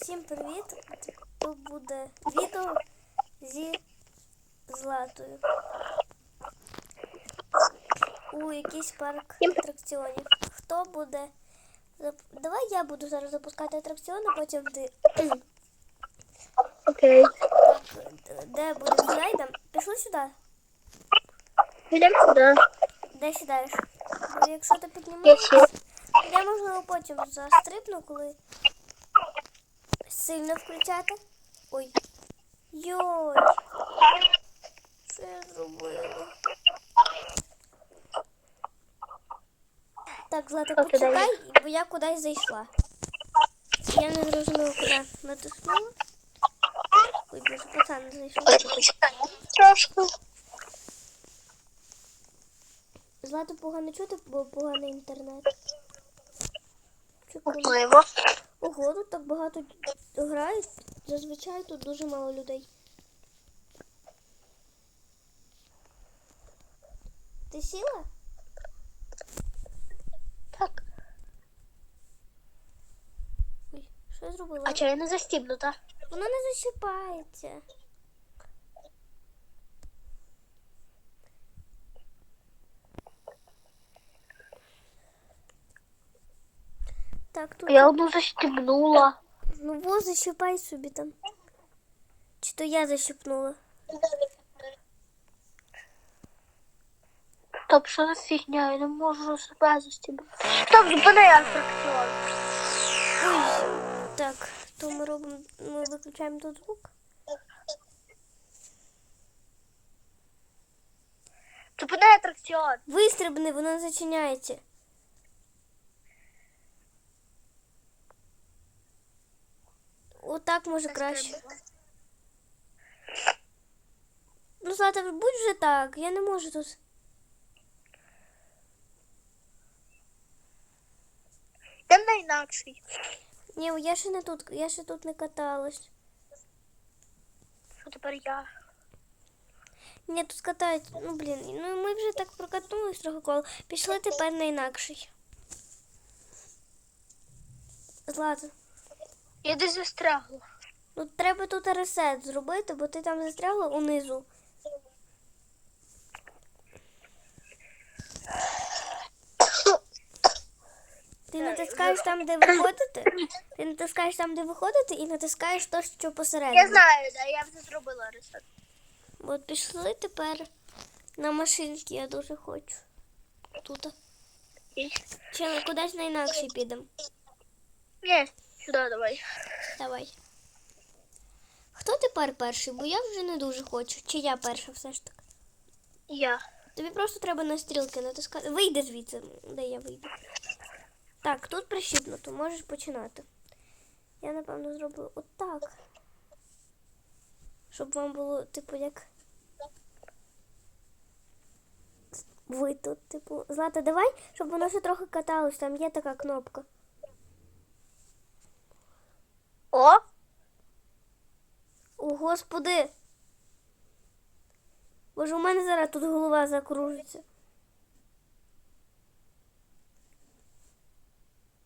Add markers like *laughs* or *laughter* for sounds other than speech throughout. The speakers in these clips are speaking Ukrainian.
Всім привіт! Тут буде відео зі Златою. У якийсь парк атракціонів. Хто буде? Давай я буду зараз запускати атракціони, потім ти. Окей. Так, де буде сідайдем? Пішли сюди. Йдемо сюди. Де сідаєш? Якщо ти сів. я можливо потім застрибну, коли сильно включати. Ой. Йой. Що я зробила? Так, Злата, почекай, бо я кудись зайшла. Я не зрозуміла, куди натиснула. Ой, боже, пацан зайшов. Трошки. Злату погано чути, бо поганий інтернет. Можливо. Ого, тут так багато грають. Зазвичай тут дуже мало людей. Ти сіла? Так. Ой, що я зробила? А чого я не застібнута? Воно не зачіпається. Так, тут. Я одну застібнула. Ну во, защипай собі там. Чи то я защипнула? Стоп, що за фігня? Я не можу себе застібнути. Стоп, зупини атракціон. Так, то ми робимо, ми виключаємо тут звук. Зупини атракціон. Вистрибни, воно зачиняється. Отак може краще. Ну, Злата, будь вже так, я не можу тут. Йдемо на інакший. Ні, я ще не тут, я ще тут не каталась. Що тепер я? Ні, тут катають. Ну блін, ну ми вже так прокатнулись трохи коло. Пішли тепер на інакший. Злата, Я десь застрягла. ну треба тут ресет зробити, бо ти там застрягла унизу. Ти натискаєш там, де виходити. Ти натискаєш там, де виходити, і натискаєш то, що посередині. Я знаю, да, я вже зробила ресет. От пішли тепер на машинки, я дуже хочу. Тут. Чи кудись на інакший підемо. Ні, сюди давай. Давай. Хто тепер перший? Бо я вже не дуже хочу. Чи я перша все ж таки? Я. Тобі просто треба на стрілки натискати. Вийди звідси, де я вийду. Так, тут прищіпнуто, можеш починати. Я, напевно, зроблю отак. Щоб вам було, типу, як. Ви тут, типу. Злата, давай, щоб воно ще трохи каталось, там є така кнопка. О, О, господи. Боже, у мене зараз тут голова закружиться.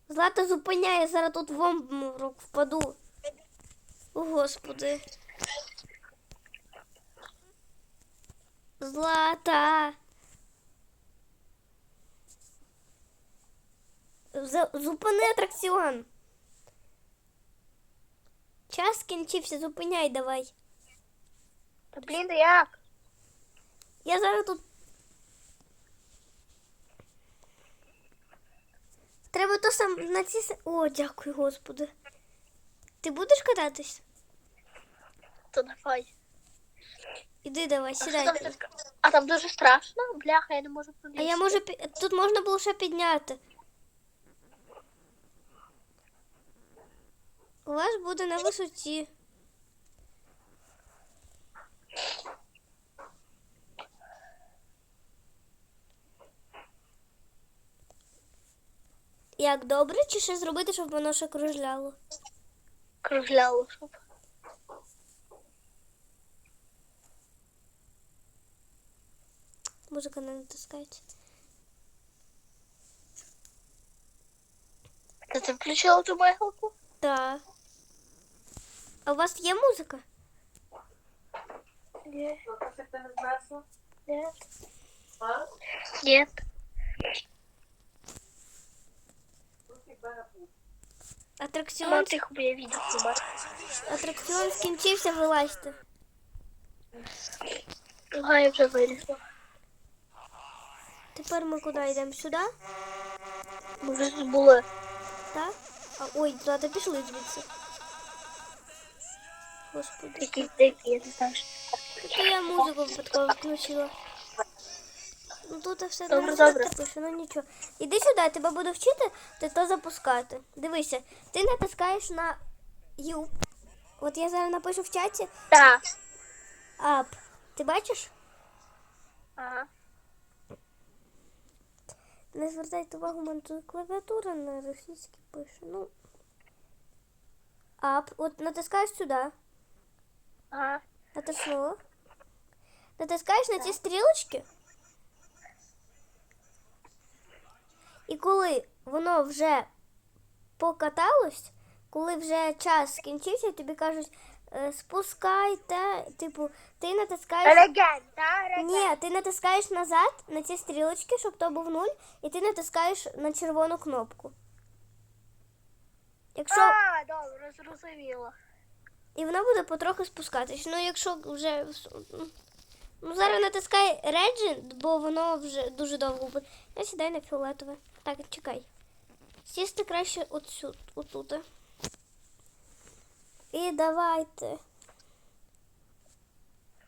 Злата зупиняє, зараз тут в обморок впаду. О, господи. Злата. Зупини атракціон. Час скінчився, зупиняй давай. та блін, як? Я зараз тут. Треба то сам на ці. О, дякую, господи. Ти будеш кататись? То давай. Іди давай, сідай. а там дуже страшно, бляха, я не можу А я можу пі- тут можна було ще підняти. Вас буде на висоті. Як добре, чи ще зробити, щоб воно ще кружляло? кружляло, щоб. Музика не натискається. Та ти включила ту мигалку? Так. А у вас є музика? Нет. Ну, змерзла? Нет. А? Нет. Ну. Атракціон, атракціон скінчився, вилазьте. Ага, я вже вилізла. Тепер ми куди йдемо? Сюди? Ми вже тут були. Так? А, ой, Злата, пішли звідси. Господи. Якісь дикі, я не знаю, що. Я музику випадково включила. Ну тут все Добре, добре. пише, ну нічого. Іди сюди, я тебе буду вчити, ти то запускати. Дивися, ти натискаєш на U. От я зараз напишу в чаті Так. Up. Ти бачиш? Ага. Не звертайте увагу, у мене тут клавіатура на російській пише. Ну. Up. От натискаєш сюди. Ага. Натиснула. Натискаєш на ці стрілочки. І коли воно вже покаталось, коли вже час скінчився, тобі кажуть, е, спускайте, типу, ти натискаєш. Реген? Реген. Ні, ти натискаєш назад на ці стрілочки, щоб то був нуль, і ти натискаєш на червону кнопку. Якщо. А, добре, зрозуміло. І вона буде потроху спускатись. Ну, якщо вже. Ну, зараз натискай Regent, бо воно вже дуже довго буде. Я сідай на фіолетове. Так, чекай. Сісти краще отсюд, отут. І давайте.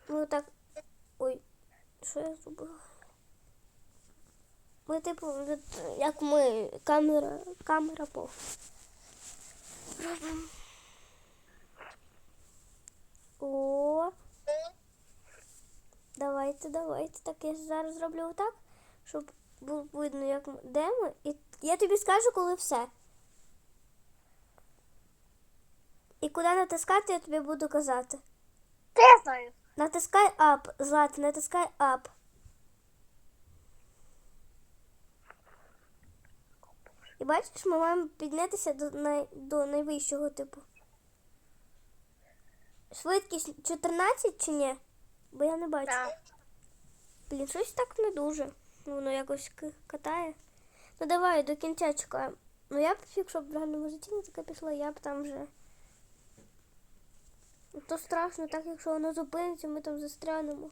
Ми так. Ой, що я зробила? Ми, типу, як ми камера, камера по. Робимо. О. Давайте, давайте. Так я зараз зроблю отак, щоб було видно, як ми де ми. І я тобі скажу, коли все. І куди натискати, я тобі буду казати. Та я знаю. Натискай up, Злата, натискай up. І бачиш, ми маємо піднятися до, най, до найвищого типу. Швидкість 14 чи ні? Бо я не бачу. Так. Блін, щось так не дуже. Ну, Воно якось катає. Ну давай до кінця чекаємо. Ну я б, якщо б в реальному житті не таке пішло, я б там вже. Ну, То страшно, так якщо воно зупиниться, ми там застрянемо.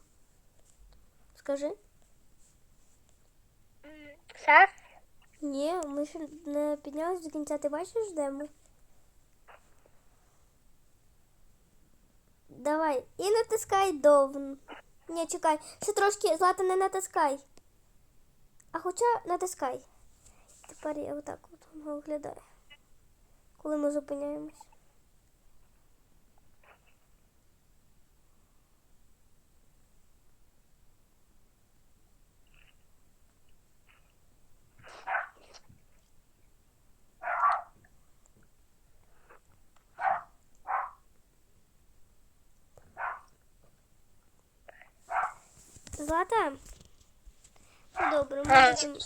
Скажи? Все? Ні, ми ще не піднялись до кінця. Ти бачиш, де ми? Давай. І натискай довн. Ні, чекай. Ще трошки злата не натискай. А хоча натискай. Тепер я отак от виглядаю. Коли ми зупиняємось. Злата? Ну, Добре, ми будемо.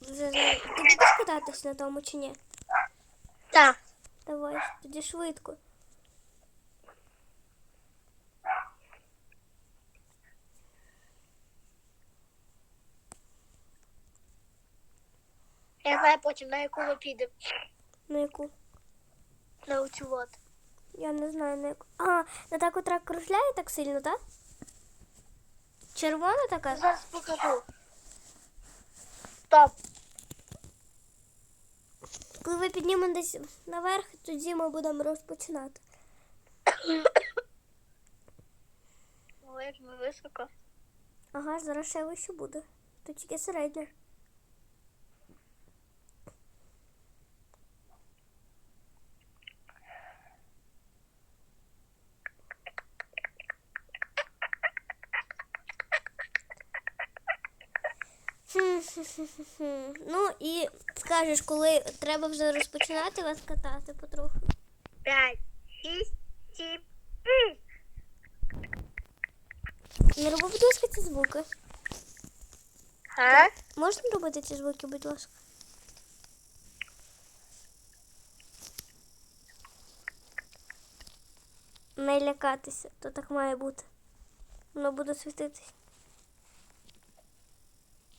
Ти будеш кататись на тому чи ні? Так. Давай, тоді швидко. Я знаю потім, на яку ми підемо. На яку? На оцю от. Я не знаю на яку. А, на та котра кружляє так сильно, так? Червона така? Зараз покажу. Стоп. Коли ви підніметесь наверх, тоді ми будемо розпочинати. Ой, як ми високо. Ага, зараз ще вище буде. Тут тільки середня. *laughs* Ну і скажеш, коли треба вже розпочинати вас катати потроху. П'ять, шість, сім. Не роби, будь ласка, ці звуки. А? Можна робити ці звуки, будь ласка? не лякатися, то так має бути. Воно буде світитись.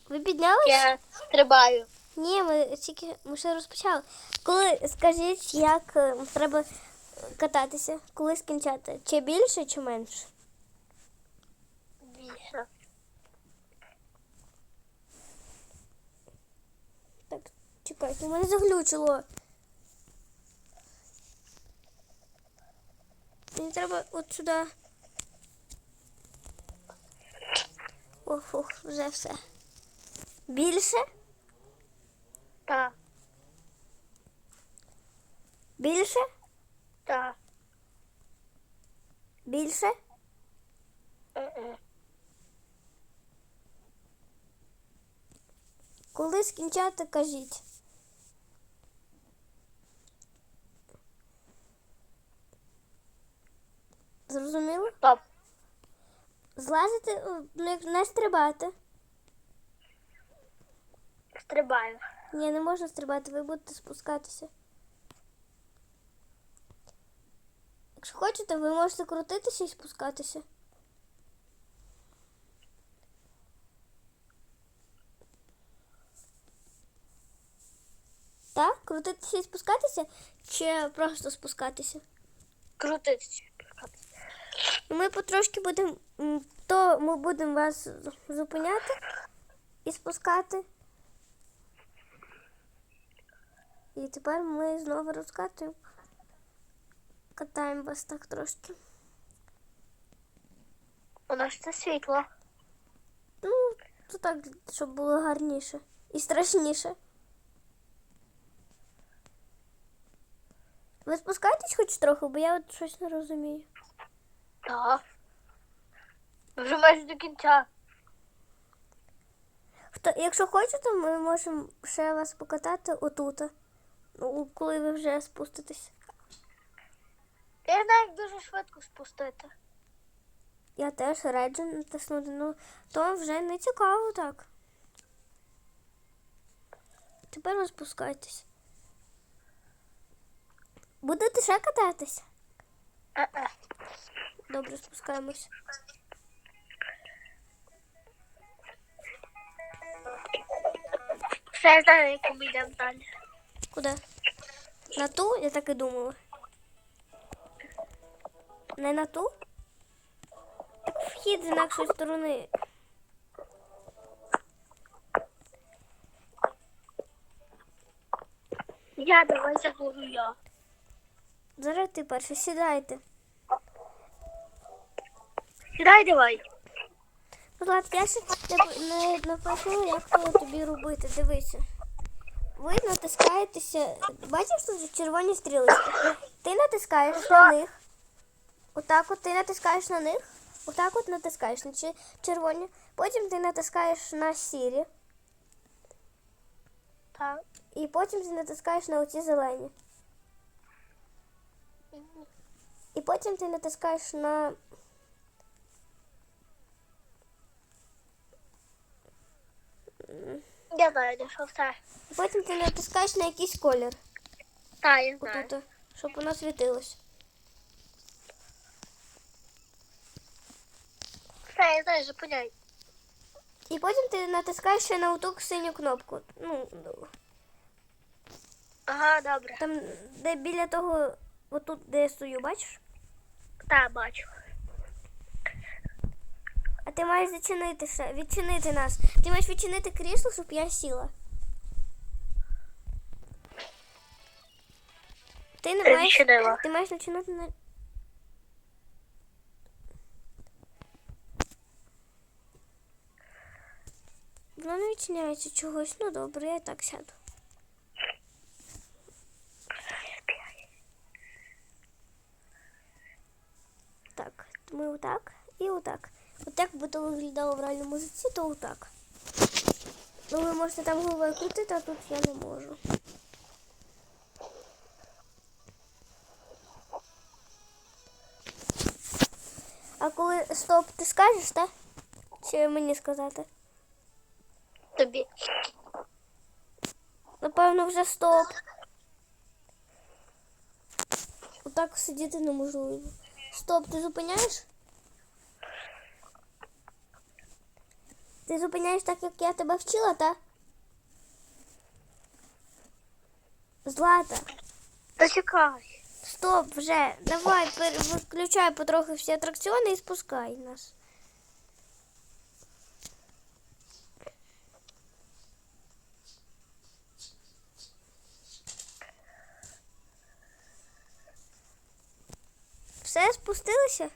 Ви піднялись? Я стрибаю. Ні, ми тільки ми ще розпочали. Коли скажіть, як е, треба кататися, коли скінчати? Чи більше, чи менше? Більше. Так, чекайте, мене заглючило. Мені треба от сюди. Ох, ох, вже все. Більше? Так, Більше? так. Більше? Е-е. Коли скінчати, кажіть. Зрозуміло? Стоп. Злазити, ну не стрибати. Стрибаю. Ні, не можна стрибати, ви будете спускатися. Якщо хочете, ви можете крутитися і спускатися. Так? Крутитися і спускатися? Чи просто спускатися? Крутитися. Ну, Ми потрошки будемо, то ми будемо вас зупиняти і спускати. І тепер ми знову розкатуємо. Катаємо вас так трошки. У нас це світло. Ну, то так, щоб було гарніше і страшніше. Ви спускаєтесь хоч трохи, бо я от щось не розумію. Так. Ми Вже майже до кінця. Хто, якщо хочете, ми можемо ще вас покатати отут. Ну, коли ви вже спуститесь. Я знаю, як дуже швидко спустити. Я теж раджу натиснути, ну то вже не цікаво так. Тепер ви спускайтесь. Будете ще кататися? Е-е. Добре, спускаємось. Все знаю, як ми йдемо далі. Куди? На ту? Я так і думала. Не на ту? Так вхід з інакшої сторони. Я давай заговорю я. Зараз ти перше сідайте. Сідай давай. Будь ласка, я ще не, напишу, як то тобі робити. Дивися. Ви натискаєтеся. Бачиш тут червоні стрілочки? Ти натискаєш на них. Отак от ти натискаєш на них. Отак от натискаєш на чер- червоні. Потім ти натискаєш на сірі. Так. І потім ти натискаєш на оці зелені. І потім ти натискаєш на. Я знаю, де що все. Потім ти натискаєш на якийсь колір. Так, я знаю. Отут, щоб воно світилось. Все, я знаю, зупиняй. І потім ти натискаєш ще на оту синю кнопку. Ну, ну, Ага, добре. там, де біля того, отут, де я стою, бачиш? Так, бачу. А ти маєш зачинити відчинити нас. Ти маєш відчинити крісло, щоб я сіла. Ти не маєш. відчинила. Ти маєш починати на. Воно не відчиняється чогось. Ну добре, я так сяду. Так, ми отак і отак. Отак би то виглядало в реальному житті, то отак. Ну, ви можете там головою крутити, а тут я не можу. А коли стоп, ти скажеш, так? Чи мені сказати? Тобі. Напевно, вже стоп. Отак сидіти неможливо. Стоп, ти зупиняєш? Ти зупиняєш так, як я тебе вчила, та? Злата. Та чекай. Стоп, вже. Давай, виключай потрохи всі атракціони і спускай нас. Все, спустилися?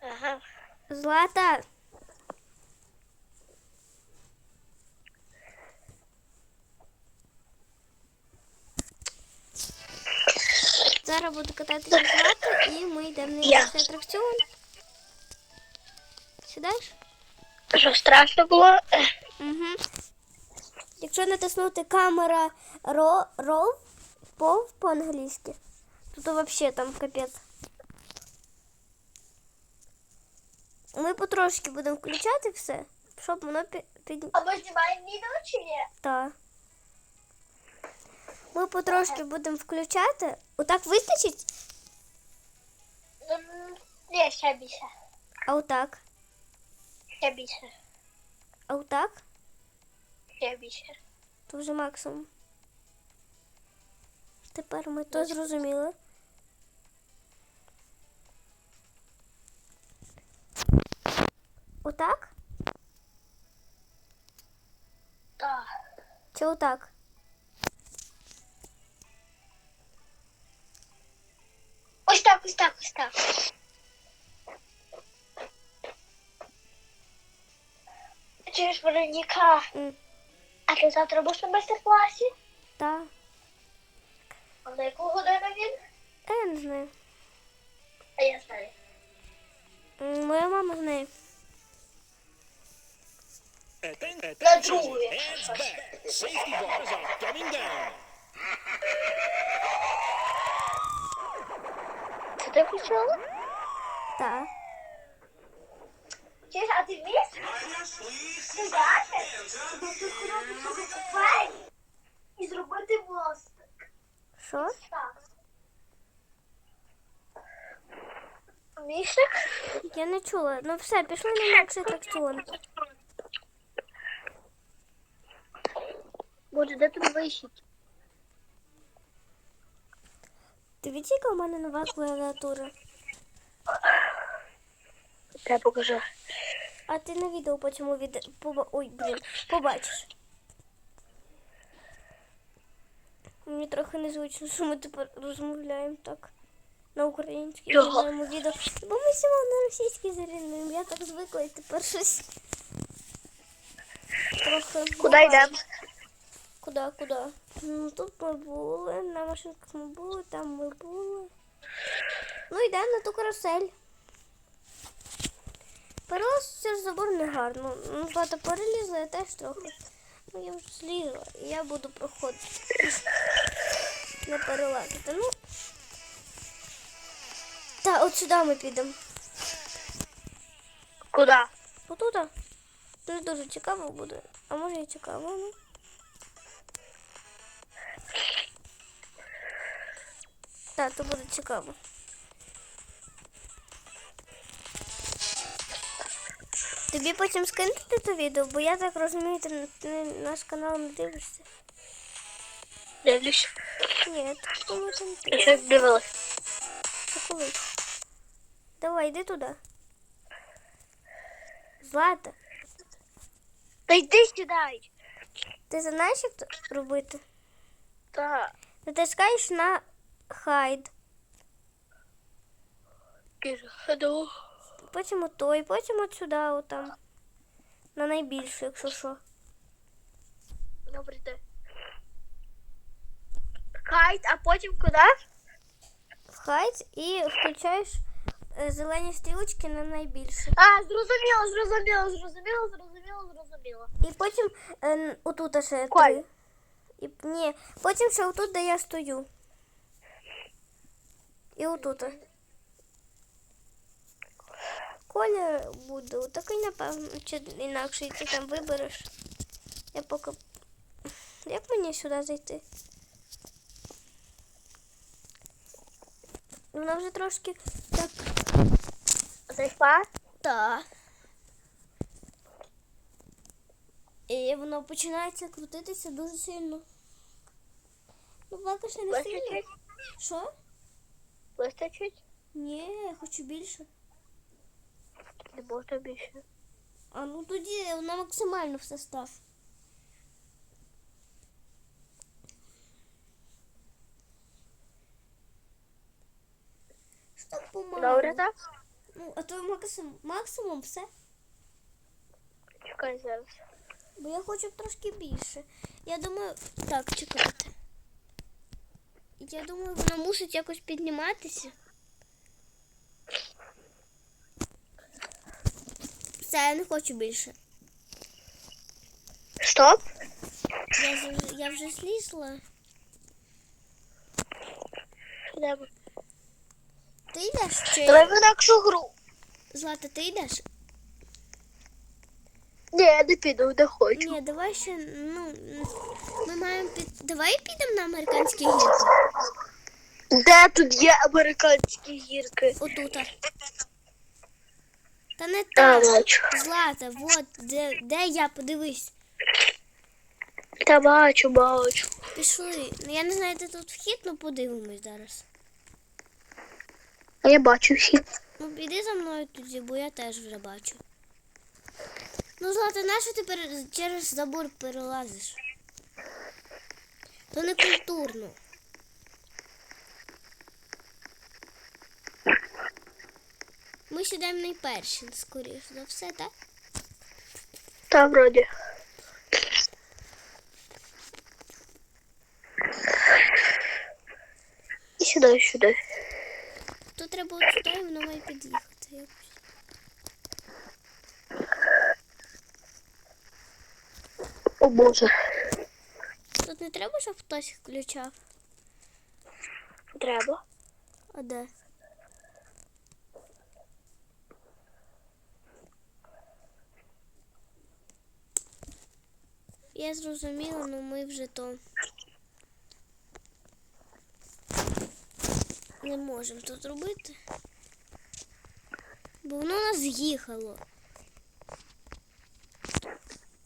Ага. Злата. Зараз буду кататися з Златою і ми йдемо на Я. інший атракціон. Сідаєш? Що страшно було? Угу. Якщо натиснути камера ро, рол, пов по-англійськи, то, то взагалі там капець. Ми потрошки будемо включати все, щоб воно пі- під... А ми знімаємо відео чи ні? Та. Ми потрошки будемо включати. Отак вистачить, Ні, ще більше. а отак. Ще більше. А отак, Ще більше. то вже максимум. Тепер ми то зрозуміли. Отак? Так. Чи отак? Ось так, ось так, ось так. Чуєш, Вероніка, М, а ти завтра будеш на майстер-класі? Та. А на яку годину він? Я не знаю. А я знаю. Моя мама знає. На down. Це ти включила? Та. Чуєш, а ти вмієш? Сказати? Ти робити двері і зробити мостик. Що? Так. Вмієш? Я не чула. Ну все, пішли на інакший атракціон. Боже, де тут вищить? Дивіться, яка у мене нова клавіатура. Я покажу. А ти на відео потім увіде... Поба... Ой, блін, побачиш. Мені трохи незвично, що ми тепер розмовляємо так на українській Чого? відео. Бо ми сьогодні на російській зарядуємо. Я так звикла і тепер щось. Трохи. Куди йдемо? Куди, куди? Ну, тут ми були, на машинках ми були, там ми були. Ну, йдемо на ту карусель. Перелаз ж забор не гарно. Ну, багато перелізла, я теж трохи. Ну, я вже злізла, і я буду проходити. Не перелазити. Ну. Та, от сюди ми підемо. Куди? Отуда. Не дуже цікаво буде. А може і цікаво, ну. Так, то буде цікаво. Тобі потім скинути це відео, бо я так розумію, ти, на- ти наш канал не дивишся. Дивлюсь. Ні, тому там ти. Я не дивилась. Це колись. Давай, йди туди. Злата, Та йди сюди. ти знаєш, як робити? Так. Натискаєш на хайд. Ходу. Потім отой, потім от сюди, отам. На найбільшу, якщо що. Добре, йди. Кайт, а потім куди? В хайд і включаєш е, зелені стрілочки на найбільше. А, зрозуміло, зрозуміло, зрозуміло, зрозуміло, зрозуміло. І потім е, отут ще Коль. три. І, ні, потім ще отут, де я стою. І отут. Колір буде такий, напевно, чи інакший ти там вибереш. Я поки. Як мені сюди зайти? Вона вже трошки так. Зайшла? Та. І воно починається крутитися дуже сильно. Ну, поки що не сильно. Що? Вистачить? Ні, я хочу більше. Не можна більше. А ну тоді на максимально все став. Що так помало? Добре, так? Ну, а то максимум, максимум все. Чекай зараз. Бо я хочу трошки більше. Я думаю, так, чекайте. Я думаю, вона мусить якось підніматися. Все, я не хочу більше. Стоп. Я, з- я вже злізла. Йдемо. Ти йдеш чи Давай в інакшу гру. Злата, ти йдеш? Ні, я не піду, не хочу. Ні, давай ще, ну, ми маємо під. Давай підемо на американські гірки. Де тут є американські гірки? Отута. Та не А, так. Злата, от де, де я, подивись. Та бачу, бачу. Пішли. Ну я не знаю, де тут вхід, ну подивимось зараз. А я бачу всі. Ну піди за мною тоді, бо я теж вже бачу. Ну, Злата, нащо ти через забор перелазиш? То не культурно. Ми сідаємо найперші, скоріш за все, так? Та вроді. І сюди, сюди. То треба от сюди, воно має під'їхати О боже. Тут не треба, щоб хтось включав. Треба. А де? Я зрозуміла, але ми вже то не можемо тут робити. Бо воно нас з'їхало.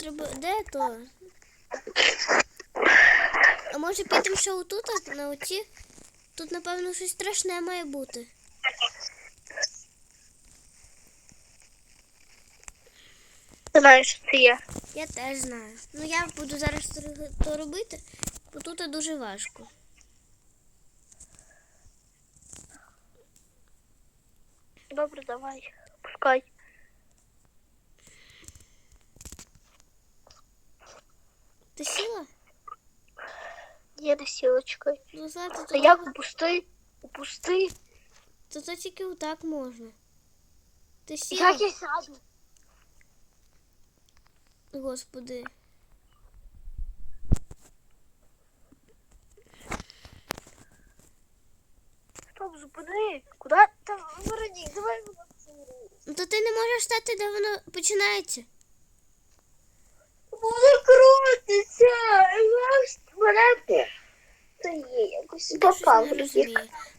Треба. Де то? А може підемо ще отут, на оці? Тут, напевно, щось страшне має бути. Ти знаєш, що це є. Я теж знаю. Ну я буду зараз то- то робити, бо тут дуже важко. Добре, давай. Пускай. Ти сіла? Є не сілочкою. Ну, Злата, Та то, як упусти? Упусти. то, то тільки отак можна. Ти сіла? Як я сяду? Господи. Стоп, зупини. Куди? Та Веронік, давай вона Ну то ти не можеш стати, де воно починається. Воно крутиться. Як мене? Є якось попав.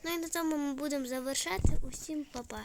Ну і на цьому ми будемо завершати. Усім па-па.